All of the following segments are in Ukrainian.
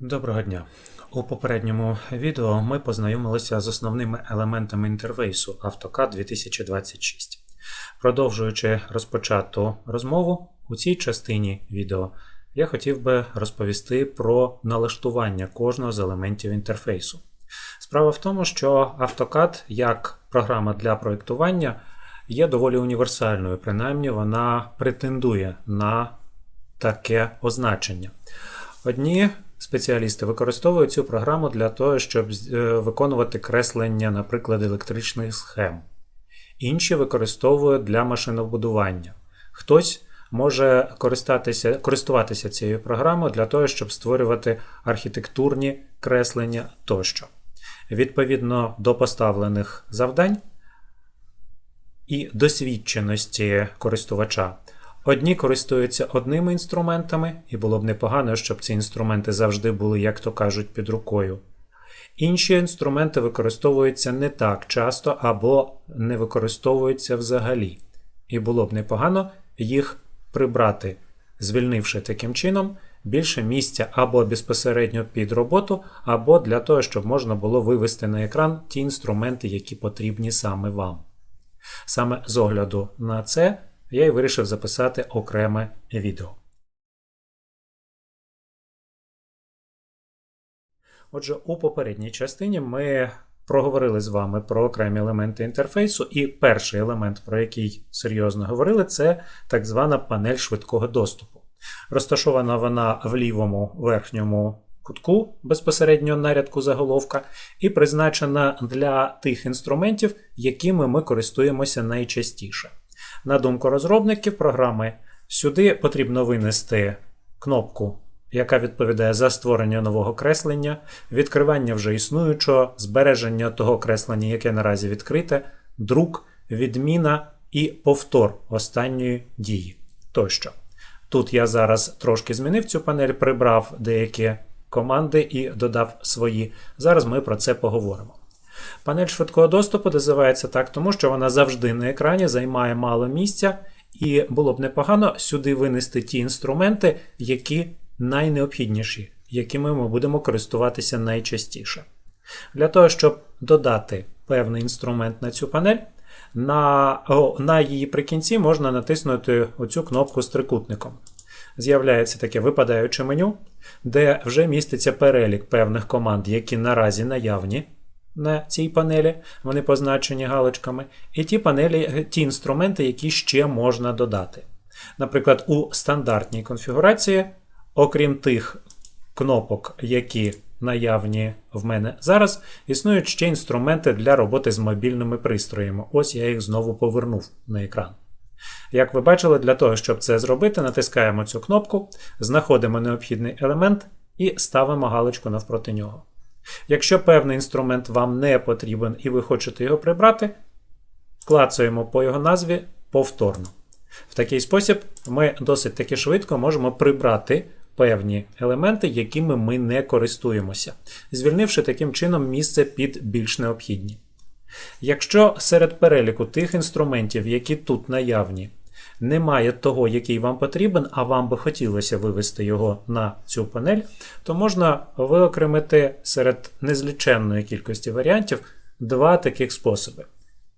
Доброго дня. У попередньому відео ми познайомилися з основними елементами інтерфейсу AutoCAD 2026. Продовжуючи розпочату розмову, у цій частині відео я хотів би розповісти про налаштування кожного з елементів інтерфейсу. Справа в тому, що AutoCAD як програма для проєктування є доволі універсальною, принаймні вона претендує на таке означення. Одні спеціалісти використовують цю програму для того, щоб е, виконувати креслення, наприклад, електричних схем. Інші використовують для машинобудування. Хтось може користатися, користуватися цією програмою для того, щоб створювати архітектурні креслення тощо. Відповідно до поставлених завдань і досвідченості користувача. Одні користуються одними інструментами, і було б непогано, щоб ці інструменти завжди були, як то кажуть, під рукою. Інші інструменти використовуються не так часто або не використовуються взагалі. І було б непогано їх прибрати, звільнивши таким чином більше місця або безпосередньо під роботу, або для того, щоб можна було вивести на екран ті інструменти, які потрібні саме вам. Саме з огляду на це я й вирішив записати окреме відео. Отже, у попередній частині ми проговорили з вами про окремі елементи інтерфейсу, і перший елемент, про який серйозно говорили, це так звана панель швидкого доступу. Розташована вона в лівому верхньому кутку безпосередньо на рядку заголовка, і призначена для тих інструментів, якими ми користуємося найчастіше. На думку розробників програми, сюди потрібно винести кнопку, яка відповідає за створення нового креслення, відкривання вже існуючого, збереження того креслення, яке наразі відкрите, друк, відміна і повтор останньої дії. Тощо. Тут я зараз трошки змінив цю панель, прибрав деякі команди і додав свої. Зараз ми про це поговоримо. Панель швидкого доступу називається так, тому що вона завжди на екрані займає мало місця, і було б непогано сюди винести ті інструменти, які найнеобхідніші, якими ми будемо користуватися найчастіше. Для того, щоб додати певний інструмент на цю панель, на, о, на її прикінці можна натиснути оцю кнопку з трикутником. З'являється таке випадаюче меню, де вже міститься перелік певних команд, які наразі наявні на цій панелі, вони позначені галочками, і ті панелі, ті інструменти, які ще можна додати. Наприклад, у стандартній конфігурації, окрім тих кнопок, які наявні в мене зараз, існують ще інструменти для роботи з мобільними пристроями. Ось я їх знову повернув на екран. Як ви бачили, для того, щоб це зробити, натискаємо цю кнопку, знаходимо необхідний елемент і ставимо галочку навпроти нього. Якщо певний інструмент вам не потрібен і ви хочете його прибрати, клацаємо по його назві повторно. В такий спосіб ми досить таки швидко можемо прибрати певні елементи, якими ми не користуємося, звільнивши таким чином місце під більш необхідні. Якщо серед переліку тих інструментів, які тут наявні, немає того, який вам потрібен, а вам би хотілося вивести його на цю панель, то можна виокремити серед незліченної кількості варіантів два таких способи.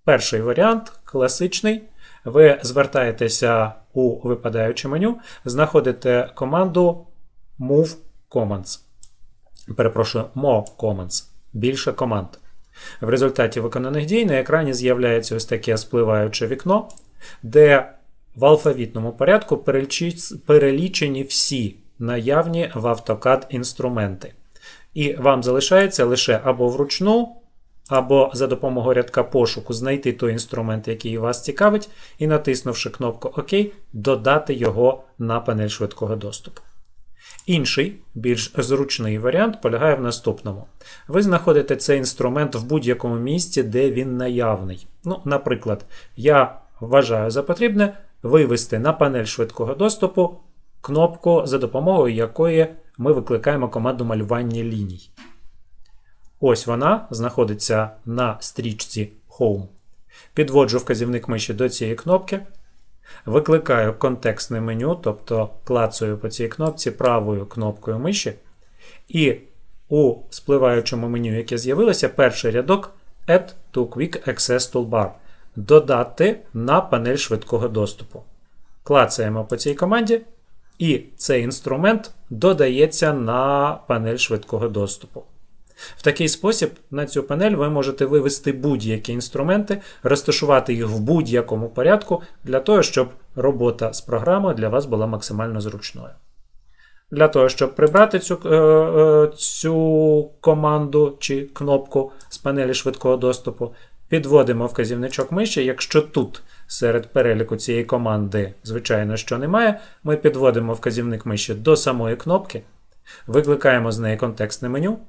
Перший варіант класичний. Ви звертаєтеся у випадаюче меню, знаходите команду Move Commands. Перепрошую, More Commands. Більше команд. В результаті виконаних дій на екрані з'являється ось таке спливаюче вікно, де в алфавітному порядку перелічені всі наявні в AutoCAD інструменти. І вам залишається лише або вручну, або за допомогою рядка пошуку знайти той інструмент, який вас цікавить, і натиснувши кнопку ОК, додати його на панель швидкого доступу. Інший, більш зручний варіант полягає в наступному. Ви знаходите цей інструмент в будь-якому місці, де він наявний. Ну, Наприклад, я вважаю за потрібне вивести на панель швидкого доступу кнопку, за допомогою якої ми викликаємо команду малювання ліній. Ось вона знаходиться на стрічці Home. Підводжу вказівник миші до цієї кнопки. Викликаю контекстне меню, тобто клацаю по цій кнопці правою кнопкою миші. І у спливаючому меню, яке з'явилося, перший рядок Add to Quick Access Toolbar. Додати на панель швидкого доступу. Клацаємо по цій команді, і цей інструмент додається на панель швидкого доступу. В такий спосіб на цю панель ви можете вивести будь-які інструменти, розташувати їх в будь-якому порядку для того, щоб робота з програмою для вас була максимально зручною. Для того, щоб прибрати цю, е, е, цю команду чи кнопку з панелі швидкого доступу, підводимо вказівничок миші. Якщо тут серед переліку цієї команди, звичайно, що немає, ми підводимо вказівник миші до самої кнопки, викликаємо з неї контекстне меню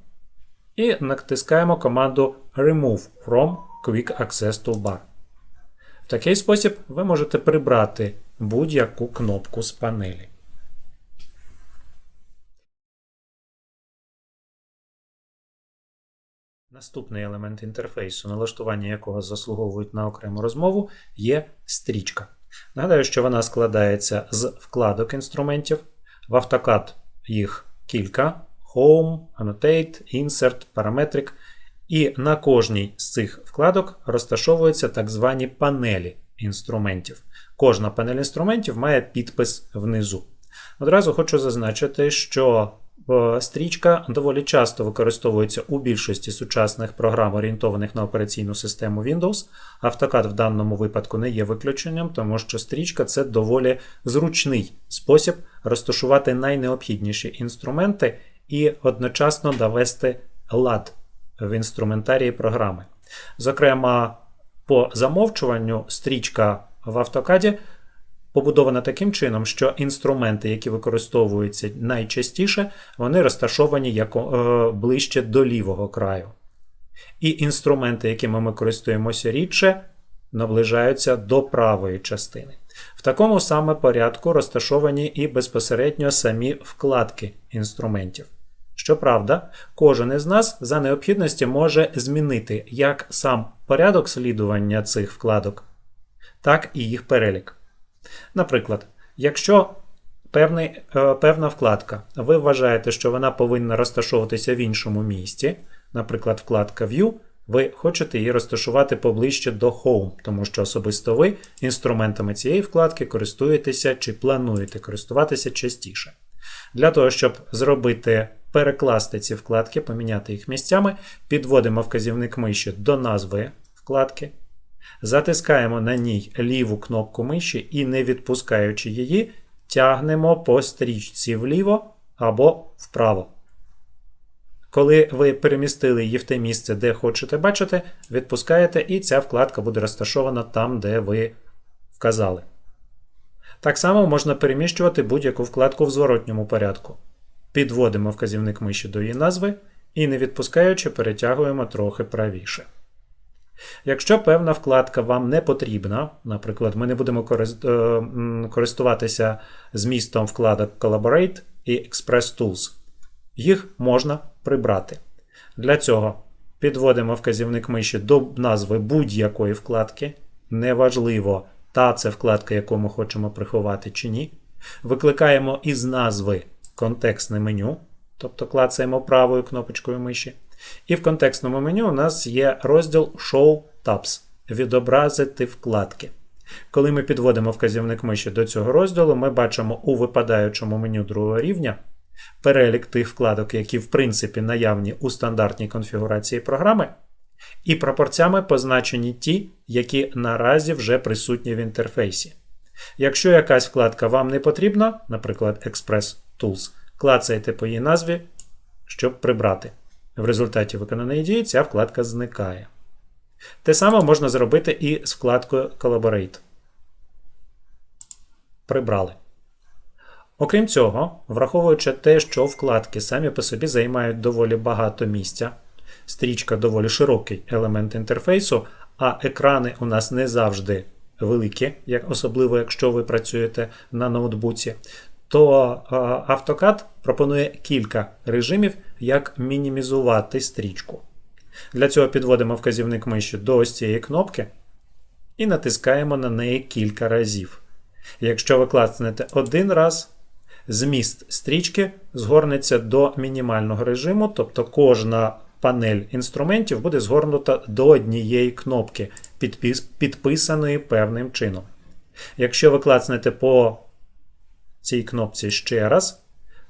і натискаємо команду Remove from Quick Access Toolbar. В такий спосіб ви можете прибрати будь-яку кнопку з панелі. Наступний елемент інтерфейсу, налаштування якого заслуговують на окрему розмову, є стрічка. Нагадаю, що вона складається з вкладок інструментів. В AutoCAD їх кілька: Home, Annotate, Insert, Parametric. І на кожній з цих вкладок розташовуються так звані панелі інструментів. Кожна панель інструментів має підпис внизу. Одразу хочу зазначити, що Стрічка доволі часто використовується у більшості сучасних програм, орієнтованих на операційну систему Windows. AutoCAD в даному випадку не є виключенням, тому що стрічка це доволі зручний спосіб розташувати найнеобхідніші інструменти і одночасно довести лад в інструментарії програми. Зокрема, по замовчуванню стрічка в AutoCAD побудована таким чином, що інструменти, які використовуються найчастіше, вони розташовані як, е, ближче до лівого краю. І інструменти, якими ми користуємося рідше, наближаються до правої частини. В такому саме порядку розташовані і безпосередньо самі вкладки інструментів. Щоправда, кожен із нас за необхідності може змінити як сам порядок слідування цих вкладок, так і їх перелік. Наприклад, якщо певний, е, певна вкладка, ви вважаєте, що вона повинна розташовуватися в іншому місці, наприклад, вкладка View, ви хочете її розташувати поближче до Home, тому що особисто ви інструментами цієї вкладки користуєтеся чи плануєте користуватися частіше. Для того, щоб зробити перекласти ці вкладки, поміняти їх місцями, підводимо вказівник миші до назви вкладки. Затискаємо на ній ліву кнопку миші і, не відпускаючи її, тягнемо по стрічці вліво або вправо. Коли ви перемістили її в те місце, де хочете бачити, відпускаєте, і ця вкладка буде розташована там, де ви вказали. Так само можна переміщувати будь-яку вкладку в зворотньому порядку. Підводимо вказівник миші до її назви і, не відпускаючи, перетягуємо трохи правіше. Якщо певна вкладка вам не потрібна, наприклад, ми не будемо е, користуватися змістом вкладок Collaborate і Express Tools, їх можна прибрати. Для цього підводимо вказівник миші до назви будь-якої вкладки. Неважливо, та це вкладка, яку ми хочемо приховати чи ні. Викликаємо із назви контекстне меню, тобто клацаємо правою кнопочкою миші. І в контекстному меню у нас є розділ Show Tabs відобразити вкладки. Коли ми підводимо вказівник миші до цього розділу, ми бачимо у випадаючому меню другого рівня перелік тих вкладок, які в принципі наявні у стандартній конфігурації програми, і пропорцями позначені ті, які наразі вже присутні в інтерфейсі. Якщо якась вкладка вам не потрібна, наприклад, Express Tools, клацайте по її назві, щоб прибрати. В результаті виконаної дії ця вкладка зникає. Те саме можна зробити і з вкладкою Collaborate. Прибрали. Окрім цього, враховуючи те, що вкладки самі по собі займають доволі багато місця, стрічка доволі широкий елемент інтерфейсу, а екрани у нас не завжди великі, особливо якщо ви працюєте на ноутбуці, то AutoCAD пропонує кілька режимів, як мінімізувати стрічку. Для цього підводимо вказівник миші до ось цієї кнопки і натискаємо на неї кілька разів. Якщо ви клацнете один раз, зміст стрічки згорнеться до мінімального режиму, тобто кожна панель інструментів буде згорнута до однієї кнопки, підпис- підписаної певним чином. Якщо ви клацнете по цій кнопці ще раз,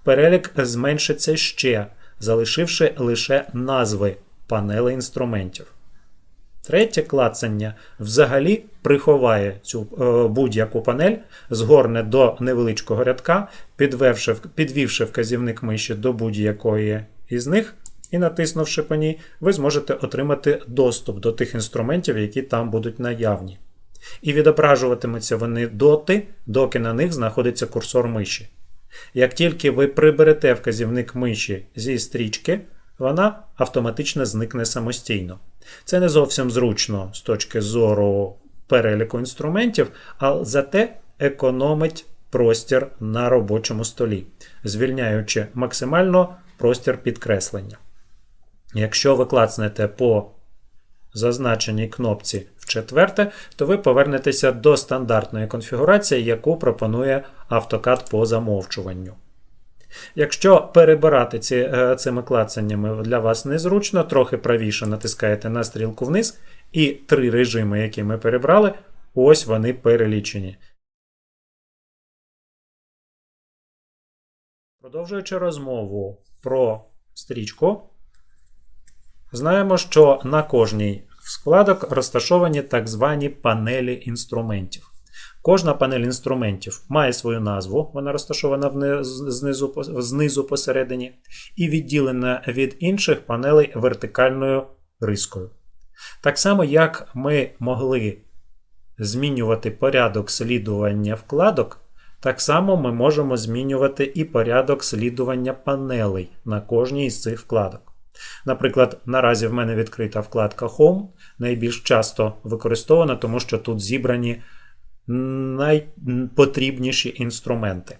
перелік зменшиться ще, залишивши лише назви панелей інструментів. Третє клацання взагалі приховає цю е, будь-яку панель, згорне до невеличкого рядка, підвевши, підвівши вказівник миші до будь-якої із них, і натиснувши по ній, ви зможете отримати доступ до тих інструментів, які там будуть наявні. І відображуватимуться вони доти, доки на них знаходиться курсор миші. Як тільки ви приберете вказівник миші зі стрічки, вона автоматично зникне самостійно. Це не зовсім зручно з точки зору переліку інструментів, але зате економить простір на робочому столі, звільняючи максимально простір підкреслення. Якщо ви клацнете по зазначеній кнопці четверте, то ви повернетеся до стандартної конфігурації, яку пропонує AutoCAD по замовчуванню. Якщо перебирати ці, е, цими клацаннями для вас незручно, трохи правіше натискаєте на стрілку вниз, і три режими, які ми перебрали, ось вони перелічені. Продовжуючи розмову про стрічку, знаємо, що на кожній складок розташовані так звані панелі інструментів. Кожна панель інструментів має свою назву, вона розташована вни- знизу, знизу посередині, і відділена від інших панелей вертикальною рискою. Так само, як ми могли змінювати порядок слідування вкладок, так само ми можемо змінювати і порядок слідування панелей на кожній із цих вкладок. Наприклад, наразі в мене відкрита вкладка Home, найбільш часто використована, тому що тут зібрані найпотрібніші інструменти.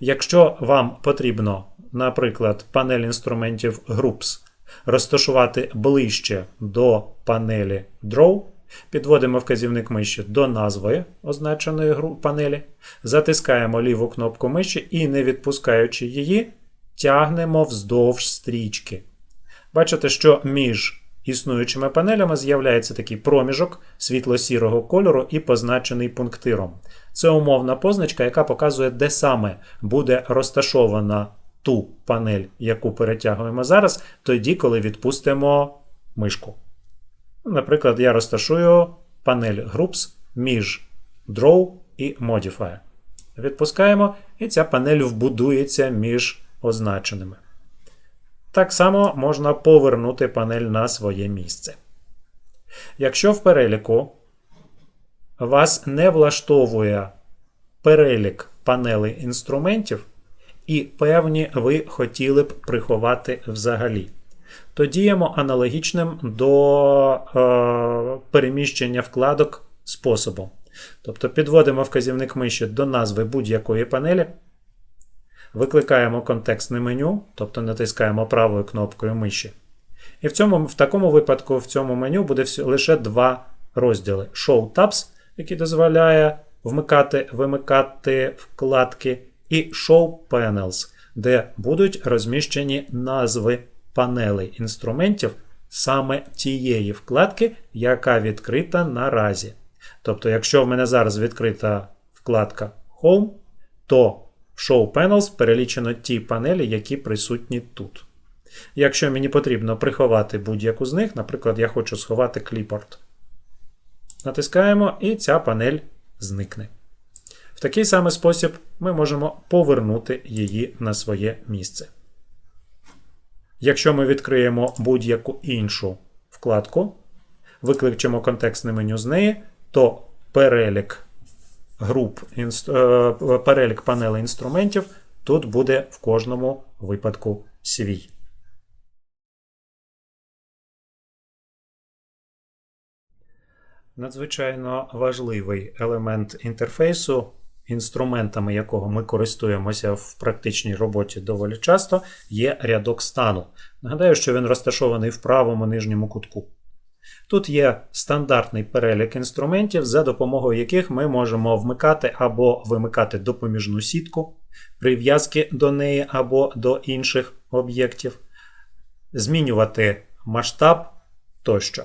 Якщо вам потрібно, наприклад, панель інструментів Groups розташувати ближче до панелі Draw, підводимо вказівник миші до назви означеної панелі, затискаємо ліву кнопку миші і, не відпускаючи її, тягнемо вздовж стрічки. Бачите, що між існуючими панелями з'являється такий проміжок світло-сірого кольору і позначений пунктиром. Це умовна позначка, яка показує, де саме буде розташована ту панель, яку перетягуємо зараз, тоді, коли відпустимо мишку. Наприклад, я розташую панель Groups між Draw і Modifier. Відпускаємо, і ця панель вбудується між означеними. Так само можна повернути панель на своє місце. Якщо в переліку вас не влаштовує перелік панелей інструментів, і певні ви хотіли б приховати взагалі, то діємо аналогічним до е, переміщення вкладок способом. Тобто підводимо вказівник миші до назви будь-якої панелі. Викликаємо контекстне меню, тобто натискаємо правою кнопкою миші. І в, цьому, в такому випадку в цьому меню буде лише два розділи: Show Tabs, який дозволяє вмикати, вимикати вкладки, і Show Panels, де будуть розміщені назви панелей інструментів саме тієї вкладки, яка відкрита наразі. Тобто, якщо в мене зараз відкрита вкладка Home, то в Show Panels перелічено ті панелі, які присутні тут. Якщо мені потрібно приховати будь-яку з них, наприклад, я хочу сховати кліпорт. Натискаємо, і ця панель зникне. В такий самий спосіб ми можемо повернути її на своє місце. Якщо ми відкриємо будь-яку іншу вкладку, викличемо контекстне меню з неї, то перелік груп, е, перелік панелей інструментів тут буде в кожному випадку свій. Надзвичайно важливий елемент інтерфейсу, інструментами якого ми користуємося в практичній роботі доволі часто, є рядок стану. Нагадаю, що він розташований в правому нижньому кутку. Тут є стандартний перелік інструментів, за допомогою яких ми можемо вмикати або вимикати допоміжну сітку, прив'язки до неї або до інших об'єктів, змінювати масштаб тощо.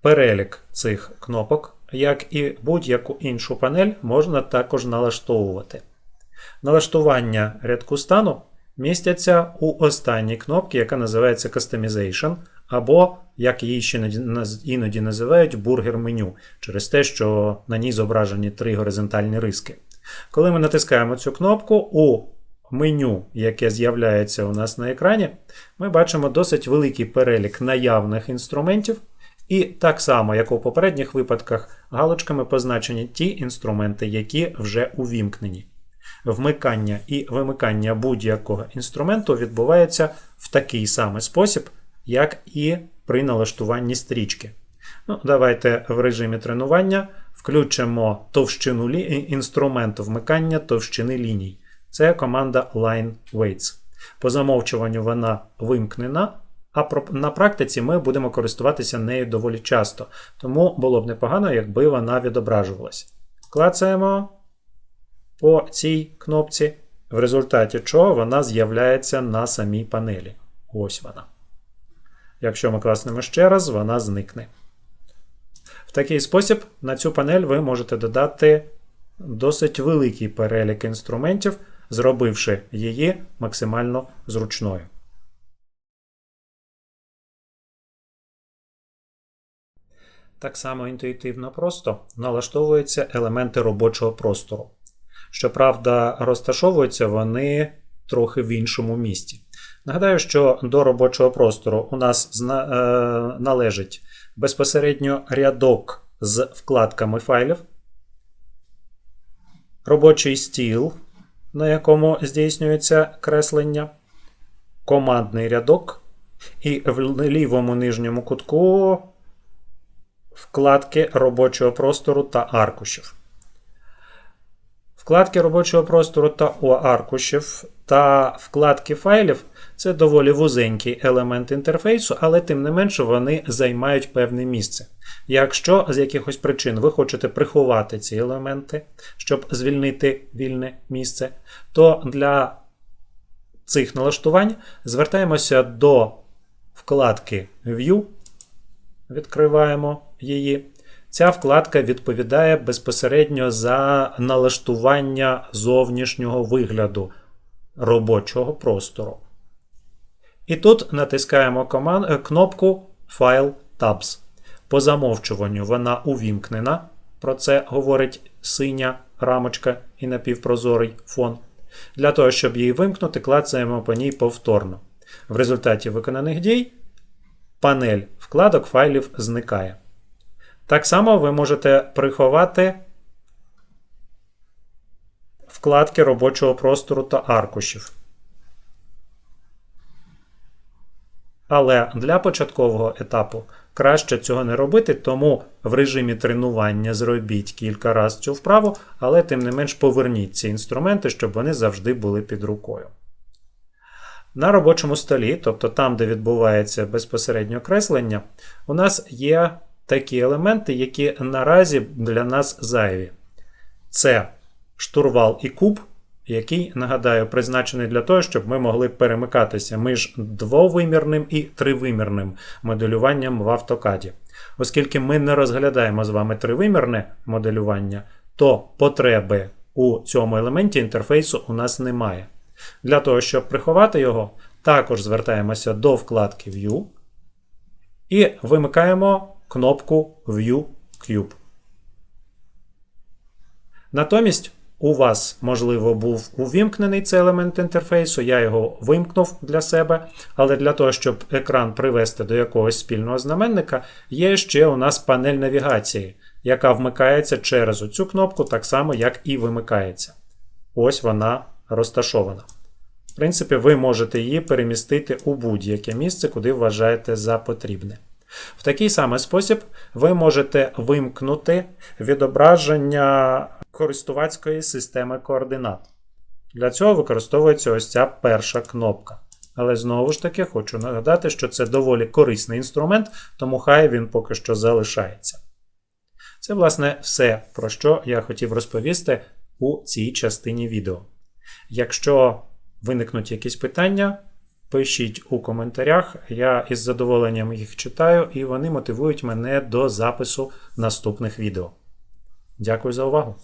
Перелік цих кнопок, як і будь-яку іншу панель, можна також налаштовувати. Налаштування рядку стану містяться у останній кнопці, яка називається Customization, або, як її ще іноді називають, бургер меню, через те, що на ній зображені три горизонтальні риски. Коли ми натискаємо цю кнопку, у меню, яке з'являється у нас на екрані, ми бачимо досить великий перелік наявних інструментів. І так само, як у попередніх випадках, галочками позначені ті інструменти, які вже увімкнені. Вмикання і вимикання будь-якого інструменту відбувається в такий самий спосіб, як і при налаштуванні стрічки. Ну, Давайте в режимі тренування включимо товщину лі... інструменту вмикання товщини ліній. Це команда Line Weights. По замовчуванню вона вимкнена, а на практиці ми будемо користуватися нею доволі часто, тому було б непогано, якби вона відображувалась. Клацаємо по цій кнопці, в результаті чого вона з'являється на самій панелі. Ось вона. Якщо ми класнемо ще раз, вона зникне. В такий спосіб на цю панель ви можете додати досить великий перелік інструментів, зробивши її максимально зручною. Так само інтуїтивно просто налаштовуються елементи робочого простору. Щоправда, розташовуються вони трохи в іншому місці. Нагадаю, що до робочого простору у нас е, належить безпосередньо рядок з вкладками файлів, робочий стіл, на якому здійснюється креслення, командний рядок, і в лівому нижньому кутку вкладки робочого простору та аркушів. Вкладки робочого простору та аркушів та вкладки файлів це доволі вузенький елемент інтерфейсу, але тим не менше вони займають певне місце. Якщо з якихось причин ви хочете приховати ці елементи, щоб звільнити вільне місце, то для цих налаштувань звертаємося до вкладки View, відкриваємо її. Ця вкладка відповідає безпосередньо за налаштування зовнішнього вигляду робочого простору. І тут натискаємо команд... Е, кнопку File Tabs. По замовчуванню вона увімкнена. Про це говорить синя рамочка і напівпрозорий фон. Для того, щоб її вимкнути, клацаємо по ній повторно. В результаті виконаних дій панель вкладок файлів зникає. Так само ви можете приховати вкладки робочого простору та аркушів. Але для початкового етапу краще цього не робити, тому в режимі тренування зробіть кілька разів цю вправу, але тим не менш поверніть ці інструменти, щоб вони завжди були під рукою. На робочому столі, тобто там, де відбувається безпосередньо креслення, у нас є такі елементи, які наразі для нас зайві. Це штурвал і куб, який, нагадаю, призначений для того, щоб ми могли перемикатися між двовимірним і тривимірним моделюванням в автокаді. Оскільки ми не розглядаємо з вами тривимірне моделювання, то потреби у цьому елементі інтерфейсу у нас немає. Для того, щоб приховати його, також звертаємося до вкладки View і вимикаємо кнопку View Cube. Натомість у вас, можливо, був увімкнений цей елемент інтерфейсу, я його вимкнув для себе, але для того, щоб екран привести до якогось спільного знаменника, є ще у нас панель навігації, яка вмикається через цю кнопку, так само, як і вимикається. Ось вона розташована. В принципі, ви можете її перемістити у будь-яке місце, куди вважаєте за потрібне. В такий самий спосіб ви можете вимкнути відображення користувацької системи координат. Для цього використовується ось ця перша кнопка. Але знову ж таки хочу нагадати, що це доволі корисний інструмент, тому хай він поки що залишається. Це, власне, все, про що я хотів розповісти у цій частині відео. Якщо виникнуть якісь питання, пишіть у коментарях. Я із задоволенням їх читаю, і вони мотивують мене до запису наступних відео. Дякую за увагу!